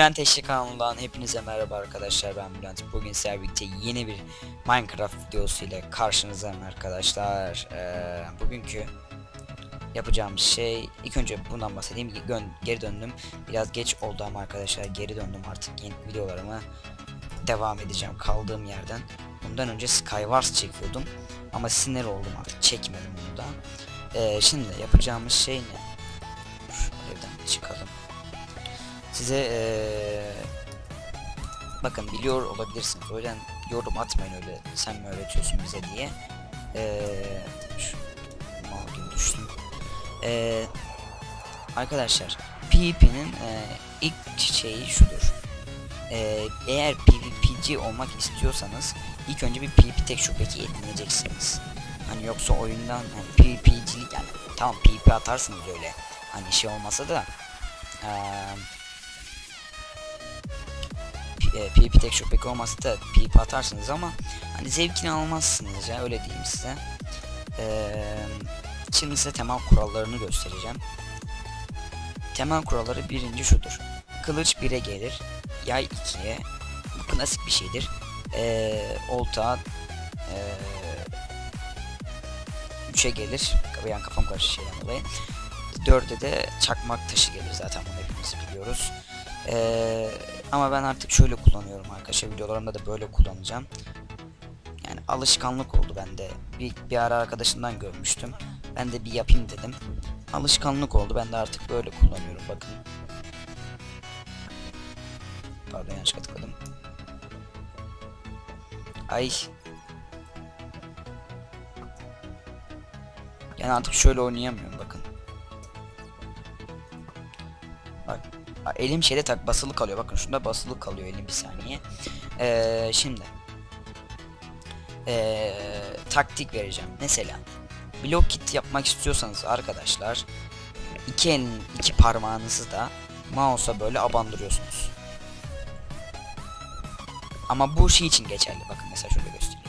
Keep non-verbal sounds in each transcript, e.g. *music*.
Bülent Eşli kanalından hepinize merhaba arkadaşlar ben Bülent. Bugün sizlerle birlikte yeni bir Minecraft videosu ile karşınızdayım arkadaşlar. Ee, bugünkü yapacağımız şey ilk önce bundan bahsedeyim. Geri döndüm. Biraz geç oldu ama arkadaşlar geri döndüm artık yeni videolarıma devam edeceğim kaldığım yerden. Bundan önce Skywars çekiyordum ama sinir oldum artık çekmedim bunu da. Ee, şimdi yapacağımız şey ne? Şu evden çıkalım size eee, bakın biliyor olabilirsiniz. O yüzden yorum atmayın öyle sen mi öğretiyorsun bize diye. Gibi düştüm. Eee, arkadaşlar PvP'nin eee, ilk şeyi şudur. Eee, eğer PvP'ci olmak istiyorsanız ilk önce bir PvP tek şubeki edineceksiniz. Hani yoksa oyundan hani PvP'cilik yani tamam PvP atarsınız öyle. Hani şey olmasa da eee e, PvP tek çok pek olmasa da PvP atarsınız ama hani zevkini almazsınız ya öyle diyeyim size. Ee, şimdi size temel kurallarını göstereceğim. Temel kuralları birinci şudur. Kılıç 1'e gelir, yay 2'ye, bu klasik bir şeydir. Ee, olta ee, 3'e gelir, bir an kafam karıştı şeyden dolayı. 4'e de çakmak taşı gelir zaten bunu hepimiz biliyoruz. Ee, ama ben artık şöyle kullanıyorum arkadaşlar videolarımda da böyle kullanacağım. Yani alışkanlık oldu bende. Bir, bir ara arkadaşımdan görmüştüm. Ben de bir yapayım dedim. Alışkanlık oldu. Ben de artık böyle kullanıyorum. Bakın. Pardon yanlışlıkla tıkladım. Ay. Yani artık şöyle oynayamıyorum bakın. Bak Elim şeyde tak basılı kalıyor. Bakın şunda basılı kalıyor elim bir saniye. Ee, şimdi ee, taktik vereceğim. Mesela blok kit yapmak istiyorsanız arkadaşlar iki elin iki parmağınızı da mouse'a böyle abandırıyorsunuz. Ama bu şey için geçerli. Bakın mesela şöyle göstereyim.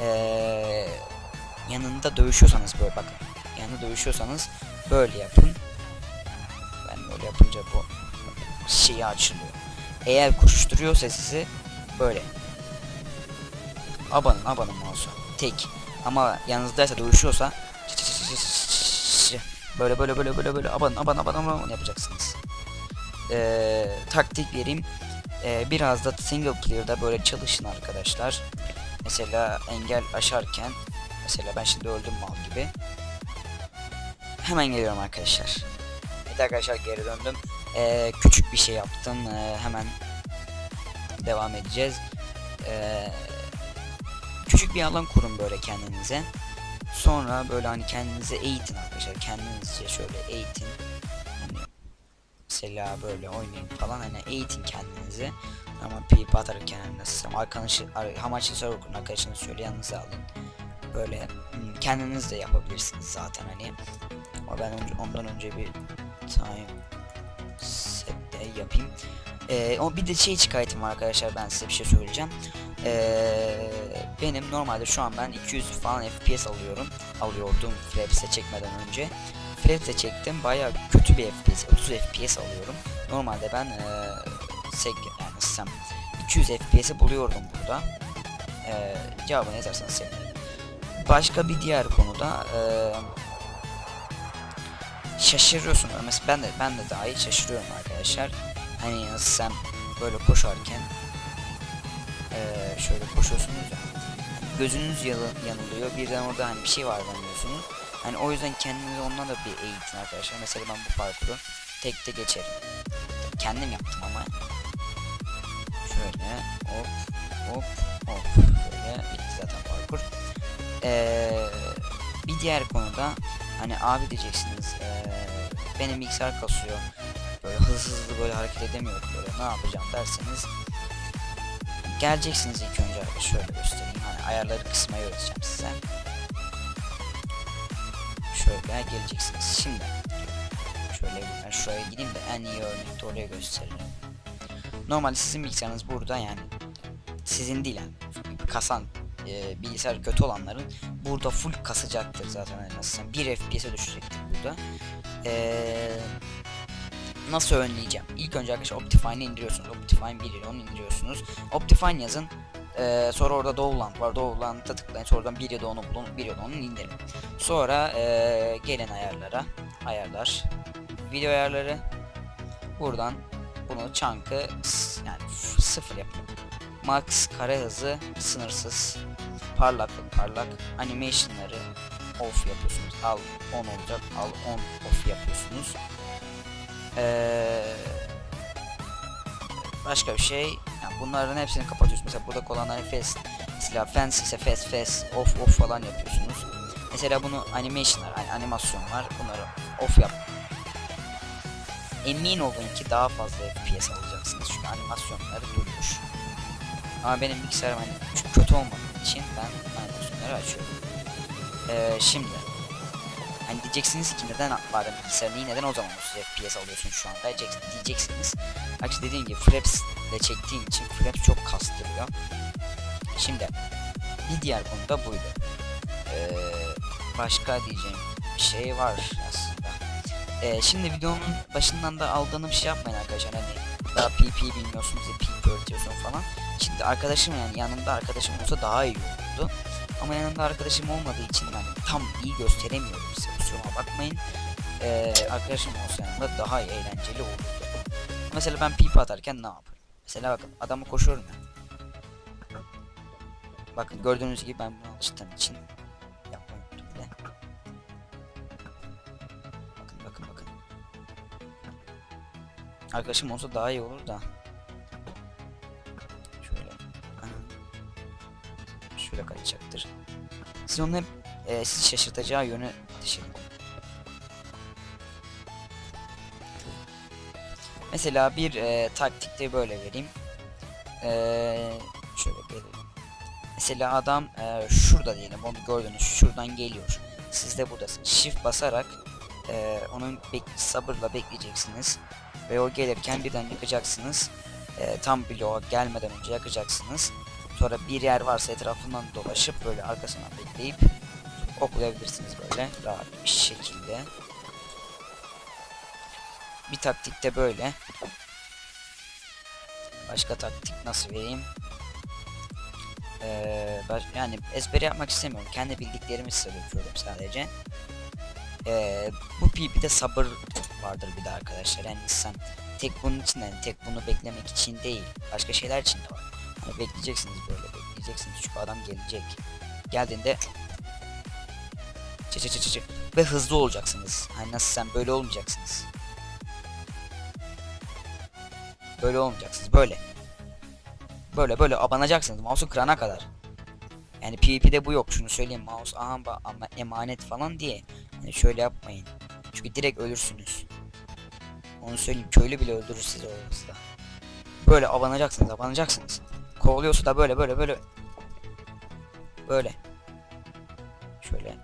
Ee, yanında dövüşüyorsanız böyle bakın yanında dövüşüyorsanız böyle yapın. Ben böyle yapınca bu şeyi açılıyor. Eğer koşuşturuyorsa sizi böyle abanın abanın mouse'a tek ama yanınızdaysa dövüşüyorsa böyle böyle böyle böyle böyle abanın abanın abanın abanın yapacaksınız. Ee, taktik vereyim. Ee, biraz da single player'da böyle çalışın arkadaşlar. Mesela engel aşarken mesela ben şimdi öldüm mal gibi. Hemen geliyorum arkadaşlar. Evet arkadaşlar geri döndüm. Ee, küçük bir şey yaptım. Ee, hemen devam edeceğiz. Ee, küçük bir alan kurun böyle kendinize. Sonra böyle hani kendinize eğitin arkadaşlar. Kendinizce şöyle eğitin. Hani mesela böyle oynayın falan hani eğitin kendinizi. Ama PvP atarken hani nasıl arkadaşı hamaçlı server kurun arkadaşınız şöyle yanınıza alın. Böyle hmm, kendiniz de yapabilirsiniz zaten hani. Ama ben önce, ondan önce bir time set yapayım. Ee, o bir de şey çıkartayım arkadaşlar ben size bir şey söyleyeceğim. Ee, benim normalde şu an ben 200 falan FPS alıyorum. Alıyordum Flaps'e çekmeden önce. Flaps'e çektim baya kötü bir FPS 30 FPS alıyorum. Normalde ben ee, sek yani sistem 200 FPS'i buluyordum burada. Ee, cevabını yazarsanız sevinirim. Başka bir diğer konuda ee, şaşırıyorsun. Mesela ben de ben de dahil şaşırıyorum arkadaşlar. Hani sen böyle koşarken eee, şöyle koşuyorsunuz ya. Gözünüz yanılıyor. Birden orada hani bir şey var zannediyorsunuz. Hani o yüzden kendinizi ondan da bir eğitin arkadaşlar. Mesela ben bu parkuru tekte geçerim. Kendim yaptım ama. Şöyle hop hop hop. Böyle bitti zaten parkur. Eee bir diğer konuda hani abi diyeceksiniz eee, benim bilgisayar kasıyor. Böyle hızlı hızlı böyle hareket edemiyorum böyle ne yapacağım derseniz geleceksiniz ilk önce şöyle göstereyim. Hani ayarları kısmayı öğreteceğim size. Şöyle geleceksiniz. Şimdi şöyle ben şuraya gideyim de en iyi örnekte oraya gösteririm normalde sizin bilgisayarınız burada yani sizin değil yani kasan e, bilgisayar kötü olanların burada full kasacaktır zaten hani nasıl desem 1 FPS'e düşecektir burada. Ee, nasıl önleyeceğim? İlk önce arkadaşlar Optifine'i indiriyorsunuz. Optifine 1 ile onu indiriyorsunuz. Optifine yazın. Ee, sonra orada Dovland var. Dovland'a tıklayın. Sonra oradan 1 ya da onu bulun. 1 ya da onu indirin. Sonra ee, gelin ayarlara. Ayarlar. Video ayarları. Buradan bunu s- yani sıfır yapın. Max kare hızı sınırsız. Parlaklık parlak. Animation'ları off yapıyorsunuz. Al on olacak. Al on off yapıyorsunuz. Ee, başka bir şey. Yani bunların hepsini kapatıyorsunuz. Mesela burada olanları fast. Mesela fancy ise fast fast off off falan yapıyorsunuz. Mesela bunu animation'lar, yani animasyon var. Bunları off yap. Emin olun ki daha fazla FPS alacaksınız. Çünkü animasyonları durmuş. Ama benim bilgisayarım hani çok kötü olmadığı için ben animasyonları açıyorum. Ee, şimdi Hani diyeceksiniz ki neden bari bilgisayarını iyi neden o zaman 30 FPS alıyorsun şu anda diyecek- diyeceksiniz. Aksi dediğim gibi Fraps ile çektiğim için Fraps çok kastırıyor. Şimdi bir diğer konu da buydu. Ee, başka diyeceğim bir şey var aslında. Ee, şimdi videonun başından da aldanıp şey yapmayın arkadaşlar hani daha PP bilmiyorsunuz ya PP öğretiyorsun falan. Şimdi arkadaşım yani yanımda arkadaşım olsa daha iyi olurdu. Ama yanımda arkadaşım olmadığı için ben tam iyi gösteremiyorum size kusuruma bakmayın. Ee, arkadaşım olsa yanımda daha iyi eğlenceli olurdu. Mesela ben pipi atarken ne yaparım? Mesela bakın adamı koşuyorum ya. Bakın gördüğünüz gibi ben buna alıştığım için yapmayı bile. Bakın bakın bakın. Arkadaşım olsa daha iyi olur da. Şöyle kaçacaktır. Siz onun hep e, sizi şaşırtacağı yönü ateş edin. Mesela bir e, taktikte böyle vereyim. E, şöyle gelelim. Mesela adam e, şurada diyelim onu gördünüz şuradan geliyor. Siz de buradasınız. Shift basarak e, onun bek sabırla bekleyeceksiniz. Ve o gelirken birden yakacaksınız. E, tam bloğa gelmeden önce yakacaksınız. Sonra bir yer varsa etrafından dolaşıp böyle arkasından bekleyip oklayabilirsiniz böyle rahat bir şekilde. Bir taktik de böyle. Başka taktik nasıl vereyim? Ee, yani ezbere yapmak istemiyorum. Kendi bildiklerimi size döküyorum sadece. Ee, bu PvP'de sabır vardır bir de arkadaşlar. Yani sen tek bunun için yani tek bunu beklemek için değil. Başka şeyler için de var. Hani bekleyeceksiniz böyle bekleyeceksiniz çünkü adam gelecek. Geldiğinde çı çı çı ve hızlı olacaksınız. Hani nasıl sen böyle olmayacaksınız. Böyle olmayacaksınız böyle. Böyle böyle abanacaksınız mouse'u kırana kadar. Yani PvP'de bu yok şunu söyleyeyim mouse aha ama emanet falan diye. Hani şöyle yapmayın. Çünkü direkt ölürsünüz. Onu söyleyeyim köylü bile öldürür sizi o hızda. Böyle abanacaksınız abanacaksınız. Kovalıyorsa da böyle böyle böyle. Böyle. Şöyle.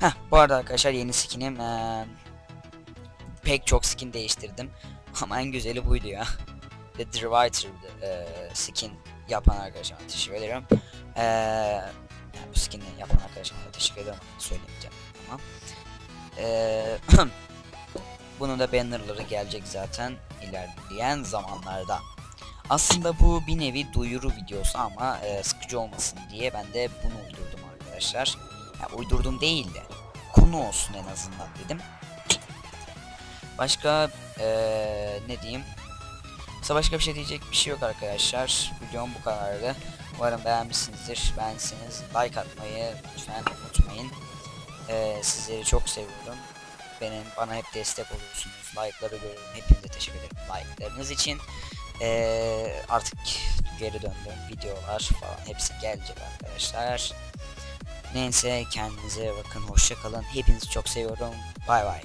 Heh bu arada arkadaşlar yeni skinim eee, pek çok skin değiştirdim. *laughs* Ama en güzeli buydu ya. *laughs* The Driver skin yapan arkadaşıma teşekkür ederim. Eee yani bu skin'i yapan arkadaşıma da teşekkür ederim. Onu söylemeyeceğim ama. Eee *clears throat* bunun da bannerları gelecek zaten ilerleyen zamanlarda. Aslında bu bir nevi duyuru videosu ama e, sıkıcı olmasın diye ben de bunu uydurdum arkadaşlar. Ya uydurdum değil de konu olsun en azından dedim. Başka e, ne diyeyim? Mesela başka bir şey diyecek bir şey yok arkadaşlar. Videom bu kadardı. Umarım beğenmişsinizdir. Beğendiyseniz like atmayı lütfen unutmayın. E, sizleri çok seviyorum. Benim bana hep destek oluyorsunuz. Like'ları görüyorum. Hepinize teşekkür ederim like'larınız için. Ee, artık geri döndüm videolar falan hepsi gelecek arkadaşlar. Neyse kendinize bakın hoşça kalın. Hepinizi çok seviyorum. Bay bay.